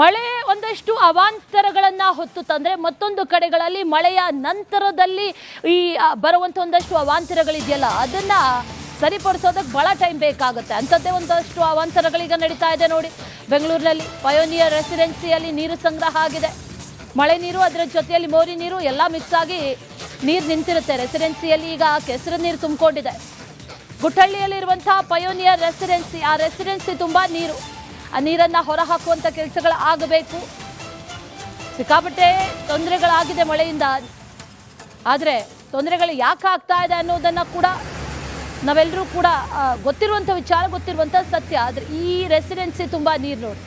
ಮಳೆ ಒಂದಷ್ಟು ಅವಾಂತರಗಳನ್ನು ಹೊತ್ತು ತಂದರೆ ಮತ್ತೊಂದು ಕಡೆಗಳಲ್ಲಿ ಮಳೆಯ ನಂತರದಲ್ಲಿ ಈ ಬರುವಂಥ ಒಂದಷ್ಟು ಅವಾಂತರಗಳಿದೆಯಲ್ಲ, ಅದನ್ನು ಸರಿಪಡಿಸೋದಕ್ಕೆ ಭಾಳ ಟೈಮ್ ಬೇಕಾಗುತ್ತೆ. ಅಂಥದ್ದೇ ಒಂದಷ್ಟು ಅವಾಂತರಗಳೀಗ ನಡೀತಾ ಇದೆ ನೋಡಿ. ಬೆಂಗಳೂರಿನಲ್ಲಿ ಪಯೋನಿಯರ್ ರೆಸಿಡೆನ್ಸಿಯಲ್ಲಿ ನೀರು ಸಂಗ್ರಹ ಆಗಿದೆ. ಮಳೆ ನೀರು, ಅದರ ಜೊತೆಯಲ್ಲಿ ಮೋರಿ ನೀರು ಎಲ್ಲ ಮಿಕ್ಸ್ ಆಗಿ ನೀರು ನಿಂತಿರುತ್ತೆ. ರೆಸಿಡೆನ್ಸಿಯಲ್ಲಿ ಈಗ ಕೆಸರು ನೀರು ತುಂಬಿಕೊಂಡಿದೆ. ಗುಟ್ಟಳ್ಳಿಯಲ್ಲಿರುವಂತಹ ಪಯೋನಿಯರ್ ರೆಸಿಡೆನ್ಸಿ ಆ ರೆಸಿಡೆನ್ಸಿ ತುಂಬ ನೀರು. ನೀರನ್ನು ಹೊರಹಾಕುವಂಥ ಕೆಲಸಗಳು ಆಗಬೇಕು. ಸಿಕ್ಕಾಪಟ್ಟೆ ತೊಂದರೆಗಳಾಗಿದೆ ಮಳೆಯಿಂದ. ಆದರೆ ತೊಂದರೆಗಳು ಯಾಕೆ ಆಗ್ತಾ ಇದೆ ಅನ್ನೋದನ್ನು ಕೂಡ ನಾವೆಲ್ಲರೂ ಕೂಡ ಗೊತ್ತಿರುವಂಥ ವಿಚಾರ ಗೊತ್ತಿರುವಂಥ ಸತ್ಯ. ಆದರೆ ಈ ರೆಸಿಡೆನ್ಸಿ ತುಂಬ ನೀರು ನೋಡಿ.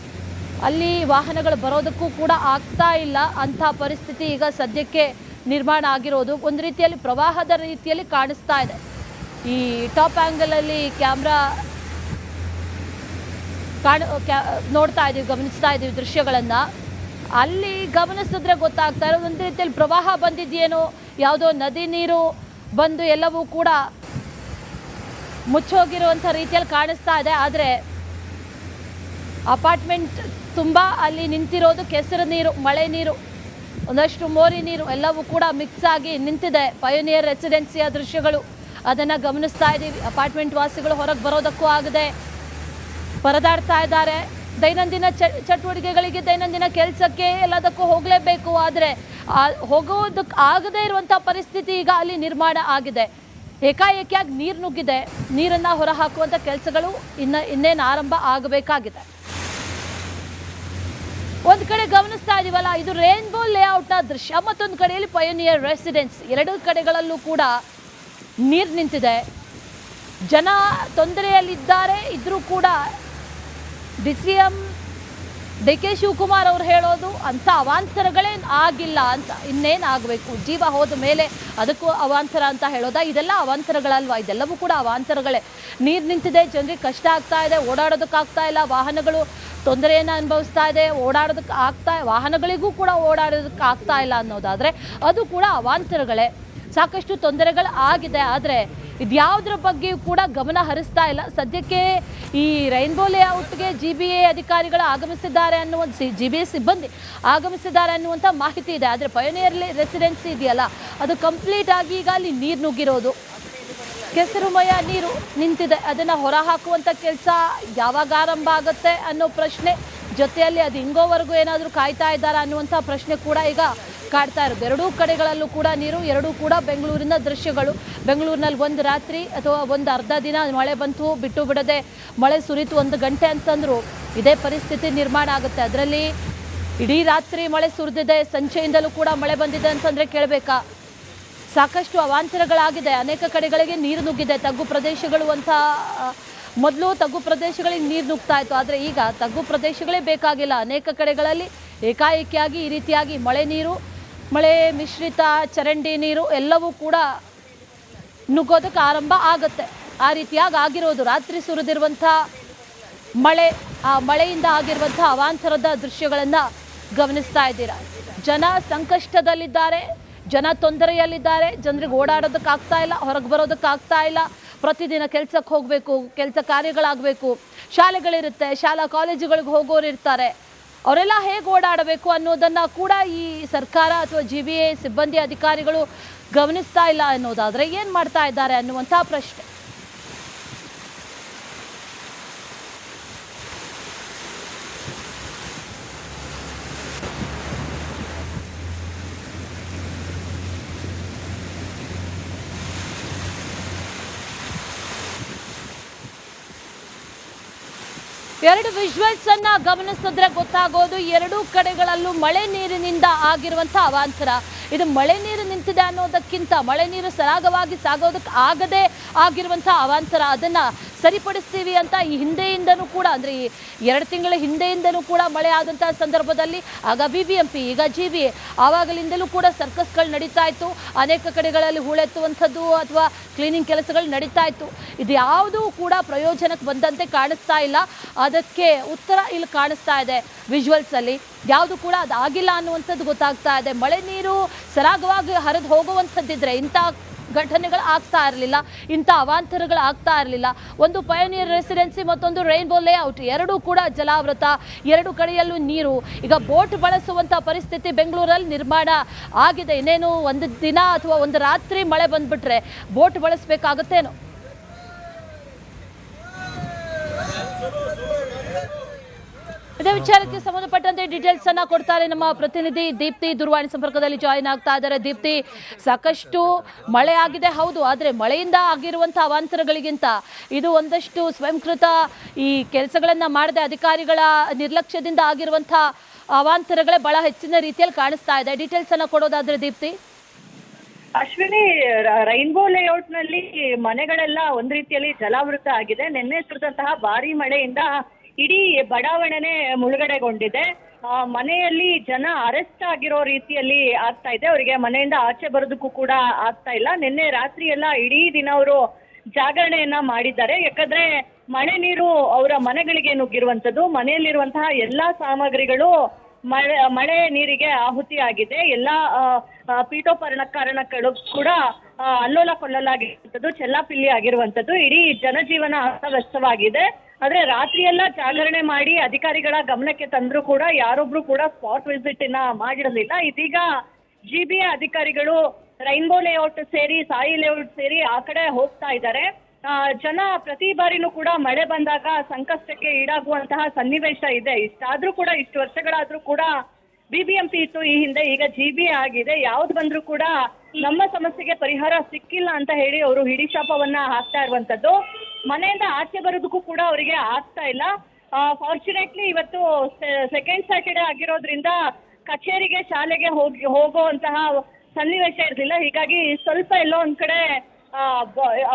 ಅಲ್ಲಿ ವಾಹನಗಳು ಬರೋದಕ್ಕೂ ಕೂಡ ಆಗ್ತಾ ಇಲ್ಲ. ಅಂಥ ಪರಿಸ್ಥಿತಿ ಈಗ ಸದ್ಯಕ್ಕೆ ನಿರ್ಮಾಣ ಆಗಿರೋದು. ಒಂದು ರೀತಿಯಲ್ಲಿ ಪ್ರವಾಹದ ರೀತಿಯಲ್ಲಿ ಕಾಣಿಸ್ತಾ ಇದೆ. ಈ ಟಾಪ್ ಆ್ಯಂಗಲಲ್ಲಿ ಕ್ಯಾಮ್ರಾ ಕಾಣ ನೋಡ್ತಾ ಇದ್ದೀವಿ ಗಮನಿಸ್ತಾ ಇದ್ದೀವಿ ದೃಶ್ಯಗಳನ್ನು. ಅಲ್ಲಿ ಗಮನಿಸಿದ್ರೆ ಗೊತ್ತಾಗ್ತಾ ಇರೋದು ಒಂದು ರೀತಿಯಲ್ಲಿ ಪ್ರವಾಹ ಬಂದಿದೆಯೇನೋ, ಯಾವುದೋ ನದಿ ನೀರು ಬಂದು ಎಲ್ಲವೂ ಕೂಡ ಮುಚ್ಚೋಗಿರುವಂಥ ರೀತಿಯಲ್ಲಿ ಕಾಣಿಸ್ತಾ ಇದೆ. ಆದರೆ ಅಪಾರ್ಟ್ಮೆಂಟ್ ತುಂಬ ಅಲ್ಲಿ ನಿಂತಿರೋದು, ಕೆಸರು ನೀರು, ಮಳೆ ನೀರು, ಒಂದಷ್ಟು ಮೋರಿ ನೀರು, ಎಲ್ಲವೂ ಕೂಡ ಮಿಕ್ಸ್ ಆಗಿ ನಿಂತಿದೆ. ಪಯೋನಿಯರ್ ರೆಸಿಡೆನ್ಸಿಯ ದೃಶ್ಯಗಳು. ಅದನ್ನು ಗಮನಿಸ್ತಾ ಇದ್ದೀವಿ ಅಪಾರ್ಟ್ಮೆಂಟ್ ವಾಸಿಗಳು ಹೊರಗೆ ಬರೋದಕ್ಕೂ ಆಗದೆ. ಪರದಾಡ್ತಾ ಇದ್ದಾರೆ. ದೈನಂದಿನ ಚಟುವಟಿಕೆಗಳಿಗೆ ದೈನಂದಿನ ಕೆಲಸಕ್ಕೆ ಎಲ್ಲದಕ್ಕೂ ಹೋಗಲೇಬೇಕು. ಆದರೆ ಹೋಗೋದಕ್ಕೆ ಆಗದೇ ಇರುವಂಥ ಪರಿಸ್ಥಿತಿ ಈಗ ಅಲ್ಲಿ ನಿರ್ಮಾಣ ಆಗಿದೆ. ಏಕಾಏಕಿಯಾಗಿ ನೀರು ನುಗ್ಗಿದೆ. ನೀರನ್ನು ಹೊರಹಾಕುವಂಥ ಕೆಲಸಗಳು ಇನ್ನು, ಇನ್ನೇನು ಆರಂಭ ಆಗಬೇಕಾಗಿದೆ. ಒಂದು ಕಡೆ ಗಮನಿಸ್ತಾ ಇದೀವಲ್ಲ, ಇದು ರೇನ್ಬೋ ಲೇಔಟ್ನ ದೃಶ್ಯ, ಮತ್ತೊಂದು ಕಡೆಯಲ್ಲಿ ಪಯೋನಿಯರ್ ರೆಸಿಡೆನ್ಸ್ ಎರಡು ಕಡೆಗಳಲ್ಲೂ ಕೂಡ ನೀರು ನಿಂತಿದೆ. ಜನ ತೊಂದರೆಯಲ್ಲಿದ್ದಾರೆ, ಇದ್ರೂ ಕೂಡ D C M D K Shivakumar ಅವ್ರು ಹೇಳೋದು ಅಂಥ ಅವಾಂತರಗಳೇನು ಆಗಿಲ್ಲ ಅಂತ ಇನ್ನೇನು ಆಗಬೇಕು ಜೀವ ಹೋದ ಮೇಲೆ ಅದಕ್ಕೂ ಅವಾಂತರ ಅಂತ ಹೇಳೋದಾ? ಇದೆಲ್ಲ ಅವಾಂತರಗಳಲ್ವಾ? ಇದೆಲ್ಲವೂ ಕೂಡ ಅವಾಂತರಗಳೇ. ನೀರು ನಿಂತಿದೆ, ಜನರಿಗೆ ಕಷ್ಟ ಆಗ್ತಾ ಇದೆ ಓಡಾಡೋದಕ್ಕಾಗ್ತಾ ಇಲ್ಲ, ವಾಹನಗಳು ತೊಂದರೆಯನ್ನು ಅನುಭವಿಸ್ತಾ ಇದೆ, ಓಡಾಡೋದಕ್ಕೆ ಆಗ್ತಾ, ವಾಹನಗಳಿಗೂ ಕೂಡ ಓಡಾಡೋದಕ್ಕೆ ಆಗ್ತಾ ಇಲ್ಲ ಅನ್ನೋದಾದರೆ ಅದು ಕೂಡ ಅವಾಂತರಗಳೇ. ಸಾಕಷ್ಟು ತೊಂದರೆಗಳು ಆಗಿದೆ ಆದರೆ ಇದ್ಯಾವುದ್ರ ಬಗ್ಗೆಯೂ ಕೂಡ ಗಮನ ಹರಿಸ್ತಾ ಇಲ್ಲ. ಸದ್ಯಕ್ಕೆ ಈ ರೈನ್ಬೋ ಲೇಔಟ್ಗೆ ಜಿ ಬಿ ಎ ಅಧಿಕಾರಿಗಳು ಆಗಮಿಸಿದ್ದಾರೆ ಅನ್ನುವಂಥ ಸಿ ಜಿ ಬಿ ಎ ಸಿಬ್ಬಂದಿ ಆಗಮಿಸಿದ್ದಾರೆ ಅನ್ನುವಂಥ ಮಾಹಿತಿ ಇದೆ. ಆದರೆ ಪಯೋನಿಯರ್ ರೆಸಿಡೆನ್ಸಿ ಇದೆಯಲ್ಲ, ಅದು ಕಂಪ್ಲೀಟ್ ಆಗಿ ಈಗ ಅಲ್ಲಿ ನೀರು ನುಗ್ಗಿರೋದು. ಕೆಸರುಮಯ ನೀರು ನಿಂತಿದೆ. ಅದನ್ನು ಹೊರಹಾಕುವಂಥ ಕೆಲಸ ಯಾವಾಗ ಆರಂಭ ಆಗುತ್ತೆ ಅನ್ನೋ ಪ್ರಶ್ನೆ ಜೊತೆಯಲ್ಲಿ ಅದು ಹಿಂಗೋವರೆಗೂ ಏನಾದರೂ ಕಾಯ್ತಾ ಇದ್ದಾರಾ ಅನ್ನುವಂಥ ಪ್ರಶ್ನೆ ಕೂಡ ಈಗ ಕಾಡ್ತಾ ಇರೋದು. ಎರಡೂ ಕಡೆಗಳಲ್ಲೂ ಕೂಡ ನೀರು, ಎರಡೂ ಕೂಡ ಬೆಂಗಳೂರಿನ ದೃಶ್ಯಗಳು. ಬೆಂಗಳೂರಿನಲ್ಲಿ ಒಂದು ರಾತ್ರಿ ಅಥವಾ ಒಂದು ಅರ್ಧ ದಿನ ಮಳೆ ಬಂತು, ಬಿಟ್ಟು ಬಿಡದೆ ಮಳೆ ಸುರಿತು ಒಂದು ಗಂಟೆ ಅಂತಂದ್ರು ಇದೇ ಪರಿಸ್ಥಿತಿ ನಿರ್ಮಾಣ ಆಗುತ್ತೆ. ಅದರಲ್ಲಿ ಇಡೀ ರಾತ್ರಿ ಮಳೆ ಸುರಿದಿದೆ, ಸಂಜೆಯಿಂದಲೂ ಕೂಡ ಮಳೆ ಬಂದಿದೆ ಅಂತಂದರೆ ಕೇಳಬೇಕಾ? ಸಾಕಷ್ಟು ಅವಾಂತರಗಳಾಗಿದೆ. ಅನೇಕ ಕಡೆಗಳಿಗೆ ನೀರು ನುಗ್ಗಿದೆ. ತಗ್ಗು ಪ್ರದೇಶಗಳು ಅಂತ ಮೊದಲು ತಗ್ಗು ಪ್ರದೇಶಗಳಿಗೆ ನೀರು ನುಗ್ತಾ ಇತ್ತು. ಆದರೆ ಈಗ ತಗ್ಗು ಪ್ರದೇಶಗಳೇ ಬೇಕಾಗಿಲ್ಲ. ಅನೇಕ ಕಡೆಗಳಲ್ಲಿ ಏಕಾಏಕಿಯಾಗಿ ಈ ರೀತಿಯಾಗಿ ಮಳೆ ನೀರು ಮಳೆ, ಮಿಶ್ರಿತ, ಚರಂಡಿ ನೀರು ಎಲ್ಲವೂ ಕೂಡ ನುಗ್ಗೋದಕ್ಕೆ ಆರಂಭ ಆಗುತ್ತೆ. ಆ ರೀತಿಯಾಗಿ ಆಗಿರೋದು. ರಾತ್ರಿ ಸುರಿದಿರುವಂಥ ಮಳೆ, ಆ ಮಳೆಯಿಂದ ಆಗಿರುವಂಥ ಅವಾಂತರದ ದೃಶ್ಯಗಳನ್ನು ಗಮನಿಸ್ತಾ ಇದ್ದೀರಾ? ಜನ ಸಂಕಷ್ಟದಲ್ಲಿದ್ದಾರೆ, ಜನ ತೊಂದರೆಯಲ್ಲಿದ್ದಾರೆ, ಜನರಿಗೆ ಓಡಾಡೋದಕ್ಕೆ ಆಗ್ತಾ ಇಲ್ಲ, ಹೊರಗೆ ಬರೋದಕ್ಕೆ ಆಗ್ತಾ ಇಲ್ಲ. ಪ್ರತಿದಿನ ಕೆಲಸಕ್ಕೆ ಹೋಗಬೇಕು, ಕೆಲಸ ಕಾರ್ಯಗಳಾಗಬೇಕು. ಶಾಲೆಗಳಿರುತ್ತೆ, ಶಾಲಾ ಕಾಲೇಜುಗಳಿಗೆ ಹೋಗೋರು ಇರ್ತಾರೆ. ಅವರೆಲ್ಲ ಹೇಗೆ ಓಡಾಡಬೇಕು ಅನ್ನೋದನ್ನು ಕೂಡ ಈ ಸರ್ಕಾರ ಅಥವಾ ಜಿ ಸಿಬ್ಬಂದಿ ಅಧಿಕಾರಿಗಳು ಗಮನಿಸ್ತಾ ಇಲ್ಲ ಅನ್ನೋದಾದರೆ ಏನು ಮಾಡ್ತಾ ಇದ್ದಾರೆ ಅನ್ನುವಂಥ ಪ್ರಶ್ನೆ. ಎರಡು ವಿಜುವಲ್ಸ್ ಅನ್ನ ಗಮನಿಸಿದ್ರೆ ಗೊತ್ತಾಗೋದು ಎರಡೂ ಕಡೆಗಳಲ್ಲೂ ಮಳೆ ನೀರಿನಿಂದ ಆಗಿರುವಂತಹ ಅವಾಂತರ. ಇದು ಮಳೆ ನೀರು ನಿಂತಿದೆ ಅನ್ನೋದಕ್ಕಿಂತ ಮಳೆ ನೀರು ಸರಾಗವಾಗಿ ಸಾಗೋದಕ್ಕೆ ಆಗದೆ ಆಗಿರುವಂತಹ ಅವಾಂತರ. ಅದನ್ನ ಸರಿಪಡಿಸ್ತೀವಿ ಅಂತ ಈ ಹಿಂದೆಯಿಂದನೂ ಕೂಡ, ಅಂದರೆ ಈ ಎರಡು ತಿಂಗಳ ಹಿಂದೆಯಿಂದನೂ ಕೂಡ ಮಳೆ ಆದಂಥ ಸಂದರ್ಭದಲ್ಲಿ, ಆಗ ಬಿ ಬಿ ಎಂ ಪಿ ಈಗ ಜಿ ಬಿ ಆವಾಗಲಿಂದಲೂ ಕೂಡ ಸರ್ಕಸ್ಗಳು ನಡೀತಾ ಇತ್ತು. ಅನೇಕ ಕಡೆಗಳಲ್ಲಿ ಹೂಳೆತ್ತುವಂಥದ್ದು ಅಥವಾ ಕ್ಲೀನಿಂಗ್ ಕೆಲಸಗಳು ನಡೀತಾ ಇತ್ತು. ಇದು ಯಾವುದೂ ಕೂಡ ಪ್ರಯೋಜನಕ್ಕೆ ಬಂದಂತೆ ಕಾಣಿಸ್ತಾ ಇಲ್ಲ. ಅದಕ್ಕೆ ಉತ್ತರ ಇಲ್ಲಿ ಕಾಣಿಸ್ತಾ ಇದೆ ವಿಜುವಲ್ಸಲ್ಲಿ. ಯಾವುದು ಕೂಡ ಅದಾಗಿಲ್ಲ ಅನ್ನುವಂಥದ್ದು ಗೊತ್ತಾಗ್ತಾ ಇದೆ. ಮಳೆ ನೀರು ಸರಾಗವಾಗಿ ಹರಿದು ಹೋಗುವಂಥದ್ದಿದ್ರೆ ಇಂಥ ಘಟನೆಗಳು ಆಗ್ತಾ ಇರಲಿಲ್ಲ, ಇಂಥ ಅವಾಂತರಗಳು ಆಗ್ತಾ ಇರಲಿಲ್ಲ. ಒಂದು ಪಯೋನಿಯರ್ ರೆಸಿಡೆನ್ಸಿ ಮತ್ತೊಂದು ರೈನ್ಬೋ ಲೇಔಟ್ ಎರಡೂ ಕೂಡ ಜಲಾವೃತ, ಎರಡು ಕಡೆಯಲ್ಲೂ ನೀರು. ಈಗ ಬೋಟ್ ಬಳಸುವಂಥ ಪರಿಸ್ಥಿತಿ ಬೆಂಗಳೂರಲ್ಲಿ ನಿರ್ಮಾಣ ಆಗಿದೆ. ಇನ್ನೇನು ಒಂದು ದಿನ ಅಥವಾ ಒಂದು ರಾತ್ರಿ ಮಳೆ ಬಂದ್ಬಿಟ್ರೆ ಬೋಟ್ ಬಳಸಬೇಕಾಗುತ್ತೇನೋ? ಇದೇ ವಿಚಾರಕ್ಕೆ ಸಂಬಂಧಪಟ್ಟಂತೆ ಡೀಟೇಲ್ಸ್ ಅನ್ನ ಕೊಡ್ತಾರೆ ನಮ್ಮ ಪ್ರತಿನಿಧಿ ದೀಪ್ತಿ ದೂರವಾಣಿ ಸಂಪರ್ಕದಲ್ಲಿ ಜಾಯಿನ್ ಆಗ್ತಾ ಇದ್ದಾರೆ. ದೀಪ್ತಿ, ಸಾಕಷ್ಟು ಮಳೆ ಆಗಿದೆ. ಹೌದು, ಆದರೆ ಮಳೆಯಿಂದ ಆಗಿರುವಂತಹ ಅವಾಂತರಗಳಿಗಿಂತ ಇದು ಒಂದಷ್ಟು ಸ್ವಯಂಕೃತ ಈ ಕೆಲಸಗಳನ್ನ ಮಾಡದೆ ಅಧಿಕಾರಿಗಳ ನಿರ್ಲಕ್ಷ್ಯದಿಂದ ಆಗಿರುವಂತಹ ಅವಾಂತರಗಳೇ ಬಹಳ ಹೆಚ್ಚಿನ ರೀತಿಯಲ್ಲಿ ಕಾಣಿಸ್ತಾ ಇದೆ. ಡೀಟೇಲ್ಸ್ ಅನ್ನ ಕೊಡೋದಾದ್ರೆ ದೀಪ್ತಿ. ಅಶ್ವಿನಿ ರೈನ್ಬೋ ಲೇಔಟ್ನಲ್ಲಿ ಮನೆಗಳೆಲ್ಲ ಒಂದ್ ರೀತಿಯಲ್ಲಿ ಜಲಾವೃತ ಆಗಿದೆ. ನಿನ್ನೆ ಸುರಿದಂತಹ ಭಾರಿ ಮಳೆಯಿಂದ ಇಡೀ ಬಡಾವಣೆನೆ ಮುಳುಗಡೆಗೊಂಡಿದೆ. ಮನೆಯಲ್ಲಿ ಜನ ಅರೆಸ್ಟ್ ಆಗಿರೋ ರೀತಿಯಲ್ಲಿ ಆಗ್ತಾ ಇದೆ. ಅವರಿಗೆ ಮನೆಯಿಂದ ಆಚೆ ಬರೋದಕ್ಕೂ ಕೂಡ ಆಗ್ತಾ ಇಲ್ಲ. ನಿನ್ನೆ ರಾತ್ರಿ ಎಲ್ಲ ಇಡೀ ದಿನ ಅವರು ಜಾಗರಣೆಯನ್ನ ಮಾಡಿದ್ದಾರೆ. ಯಾಕಂದ್ರೆ ಮಳೆ ನೀರು ಅವರ ಮನೆಗಳಿಗೆ ನುಗ್ಗಿರುವಂತದ್ದು ಮನೆಯಲ್ಲಿರುವಂತಹ ಎಲ್ಲಾ ಸಾಮಗ್ರಿಗಳು ಮಳೆ ಮಳೆ ನೀರಿಗೆ ಆಹುತಿ ಆಗಿದೆ ಎಲ್ಲಾ ಆ, ಪೀಠೋಪಕರಣ ಕಾರಣಗಳು ಕೂಡ ಅಲ್ಲೋಲ ಕೊಲ್ಲಲಾಗಿರುವಂಥದ್ದು ಚೆಲ್ಲಾಪಿಲ್ಲಿ ಆಗಿರುವಂತದ್ದು ಇಡೀ ಜನಜೀವನ ಅಸ್ತವ್ಯಸ್ತವಾಗಿದೆ. ಆದ್ರೆ ರಾತ್ರಿ ಎಲ್ಲ ಜಾಗರಣೆ ಮಾಡಿ ಅಧಿಕಾರಿಗಳ ಗಮನಕ್ಕೆ ತಂದ್ರು ಕೂಡ ಯಾರೊಬ್ರು ಕೂಡ ಸ್ಪಾಟ್ ವಿಸಿಟ್ನ ಮಾಡಿರಲಿಲ್ಲ. ಇದೀಗ ಜಿ ಬಿ ಅಧಿಕಾರಿಗಳು ರೈನ್ಬೋ ಲೇಔಟ್ ಸೇರಿ, ಸಾಯಿ ಲೇಔಟ್ ಸೇರಿ ಆ ಕಡೆ ಹೋಗ್ತಾ ಇದ್ದಾರೆ. ಜನ ಪ್ರತಿ ಬಾರಿನೂ ಕೂಡ ಮಳೆ ಬಂದಾಗ ಸಂಕಷ್ಟಕ್ಕೆ ಈಡಾಗುವಂತಹ ಸನ್ನಿವೇಶ ಇದೆ. ಇಷ್ಟಾದ್ರೂ ಕೂಡ, ಇಷ್ಟು ವರ್ಷಗಳಾದ್ರೂ ಕೂಡ ಬಿಬಿಎಂಪಿ ಇತ್ತು ಈ ಹಿಂದೆ, ಈಗ ಜಿ ಬಿ ಆಗಿದೆ. ಯಾವ್ದು ಬಂದ್ರೂ ಕೂಡ ನಮ್ಮ ಸಮಸ್ಯೆಗೆ ಪರಿಹಾರ ಸಿಕ್ಕಿಲ್ಲ ಅಂತ ಹೇಳಿ ಅವರು ಹಿಡಿಶಾಪವನ್ನ ಹಾಕ್ತಾ ಇರುವಂತದ್ದು. ಮನೆಯಿಂದ ಆಚೆ ಬರೋದಕ್ಕೂ ಕೂಡ ಅವರಿಗೆ ಆಗ್ತಾ ಇಲ್ಲ. ಫಾರ್ಚುನೇಟ್ಲಿ ಇವತ್ತು ಸೆಕೆಂಡ್ ಸ್ಯಾಟರ್ಡೇ ಆಗಿರೋದ್ರಿಂದ ಕಚೇರಿಗೆ, ಶಾಲೆಗೆ ಹೋಗಿ, ಹೋಗುವಂತಹ ಸನ್ನಿವೇಶ ಇರಲಿಲ್ಲ. ಹೀಗಾಗಿ ಸ್ವಲ್ಪ ಎಲ್ಲೋ ಒಂದ್ ಕಡೆ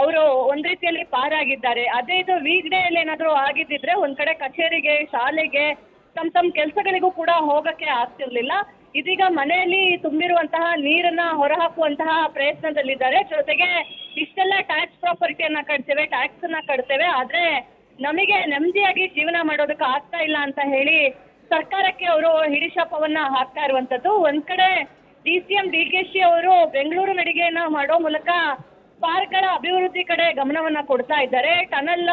ಅವರು ಒಂದ್ ರೀತಿಯಲ್ಲಿ ಪಾರಾಗಿದ್ದಾರೆ. ಅದೇ ಇದು ವೀಕ್ ಡೇ ಅಲ್ಲಿ ಏನಾದ್ರು ಆಗಿದ್ದಿದ್ರೆ ಒಂದ್ ಕಡೆ ಕಚೇರಿಗೆ, ಶಾಲೆಗೆ ತಮ್ಮ ತಮ್ಮ ಕೆಲಸಗಳಿಗೂ ಕೂಡ ಹೋಗಕ್ಕೆ ಆಗ್ತಿರ್ಲಿಲ್ಲ. ಇದೀಗ ಮನೆಯಲ್ಲಿ ತುಂಬಿರುವಂತಹ ನೀರನ್ನ ಹೊರಹಾಕುವಂತಹ ಪ್ರಯತ್ನದಲ್ಲಿದ್ದಾರೆ. ಜೊತೆಗೆ ಇಷ್ಟೆಲ್ಲ ಟ್ಯಾಕ್ಸ್ ಪ್ರಾಪರ್ಟಿಯನ್ನ ಕಟ್ತೇವೆ ಟ್ಯಾಕ್ಸ್ ಅನ್ನ ಕಟ್ತೇವೆ. ಆದ್ರೆ ನಮಗೆ ನೆಮ್ಮದಿಯಾಗಿ ಜೀವನ ಮಾಡೋದಕ್ಕೆ ಆಗ್ತಾ ಇಲ್ಲ ಅಂತ ಹೇಳಿ ಸರ್ಕಾರಕ್ಕೆ ಅವರು ಹಿಡಿಶಾಪವನ್ನ ಹಾಕ್ತಾ ಇರುವಂತದ್ದು ಒಂದ್ ಕಡೆ D C M, D K she ಅವರು ಬೆಂಗಳೂರು ನಡಿಗೆಯನ್ನ ಮಾಡೋ ಮೂಲಕ ಪಾರ್ಕ್ಗಳ ಅಭಿವೃದ್ಧಿ ಕಡೆ ಗಮನವನ್ನ ಕೊಡ್ತಾ ಇದ್ದಾರೆ. ಟನಲ್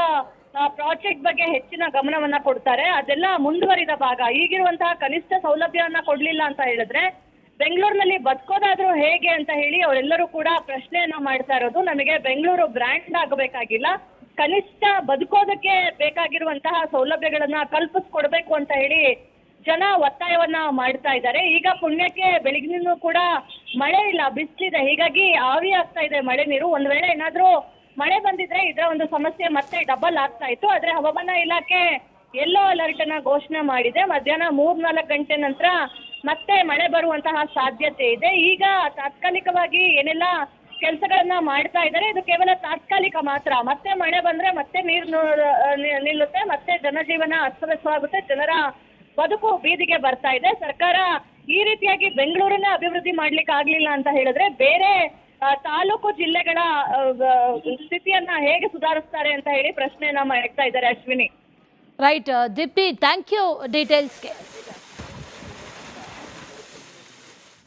ಪ್ರಾಜೆಕ್ಟ್ ಬಗ್ಗೆ ಹೆಚ್ಚಿನ ಗಮನವನ್ನ ಕೊಡ್ತಾರೆ. ಅದೆಲ್ಲ ಮುಂದುವರಿದ ಭಾಗ. ಈಗಿರುವಂತಹ ಕನಿಷ್ಠ ಸೌಲಭ್ಯವನ್ನ ಕೊಡ್ಲಿಲ್ಲ ಅಂತ ಹೇಳಿದ್ರೆ ಬೆಂಗಳೂರಿನಲ್ಲಿ ಬದುಕೋದಾದ್ರೂ ಹೇಗೆ ಅಂತ ಹೇಳಿ ಅವರೆಲ್ಲರೂ ಕೂಡ ಪ್ರಶ್ನೆಯನ್ನ ಮಾಡ್ತಾ ಇರೋದು. ನಮಗೆ ಬೆಂಗಳೂರು ಬ್ರ್ಯಾಂಡ್ ಆಗಬೇಕಾಗಿಲ್ಲ. ಕನಿಷ್ಠ ಬದುಕೋದಕ್ಕೆ ಬೇಕಾಗಿರುವಂತಹ ಸೌಲಭ್ಯಗಳನ್ನ ಕಲ್ಪಿಸ್ಕೊಡ್ಬೇಕು ಅಂತ ಹೇಳಿ ಜನ ಒತ್ತಾಯವನ್ನ ಮಾಡ್ತಾ ಇದ್ದಾರೆ. ಈಗ ಪುಣ್ಯಕ್ಕೆ ಬೆಳಗಿನೂ ಕೂಡ ಮಳೆ ಇಲ್ಲ, ಬಿಸಿಲಿದೆ. ಹೀಗಾಗಿ ಆವಿ ಆಗ್ತಾ ಇದೆ ಮಳೆ ನೀರು. ಒಂದ್ ವೇಳೆ ಏನಾದ್ರೂ ಮಳೆ ಬಂದಿದ್ರೆ ಇದರ ಒಂದು ಸಮಸ್ಯೆ ಮತ್ತೆ ಡಬಲ್ ಆಗ್ತಾ ಇತ್ತು. ಆದ್ರೆ ಹವಾಮಾನ ಇಲಾಖೆ ಅಲರ್ಟ್ ಅನ್ನ ಘೋಷಣೆ ಮಾಡಿದೆ. ಮಧ್ಯಾಹ್ನ ಮೂರ್ ನಾಲ್ಕು ಗಂಟೆ ನಂತರ ಮತ್ತೆ ಮಳೆ ಬರುವಂತಹ ಸಾಧ್ಯತೆ ಇದೆ. ಈಗ ತಾತ್ಕಾಲಿಕವಾಗಿ ಏನೆಲ್ಲ ಕೆಲಸಗಳನ್ನ ಮಾಡ್ತಾ ಇದ್ದಾರೆ, ಇದು ಕೇವಲ ತಾತ್ಕಾಲಿಕ ಮಾತ್ರ. ಮತ್ತೆ ಮಳೆ ಬಂದ್ರೆ ಮತ್ತೆ ನೀರು ನಿಲ್ಲುತ್ತೆ, ಮತ್ತೆ ಜನಜೀವನ ಅಸ್ತವ್ಯಸ್ತವಾಗುತ್ತೆ, ಜನರ ಬದುಕು ಬೀದಿಗೆ ಬರ್ತಾ ಇದೆ. ಸರ್ಕಾರ ಈ ರೀತಿಯಾಗಿ ಬೆಂಗಳೂರನ್ನ ಅಭಿವೃದ್ಧಿ ಮಾಡ್ಲಿಕ್ಕೆ ಆಗ್ಲಿಲ್ಲ ಅಂತ ಹೇಳಿದ್ರೆ ಬೇರೆ ತಾಲೂಕು ಜಿಲ್ಲೆಗಳ ಸ್ಥಿತಿಯನ್ನ ಹೇಗೆ ಸುಧಾರಿಸ್ತಾರೆ ಅಂತ ಹೇಳಿ ಪ್ರಶ್ನೆಯನ್ನ ಮಾಡ್ತಾ ಇದ್ದಾರೆ Ashwini. Right Deepti thank you ಡೀಟೇಲ್ಸ್ಗೆ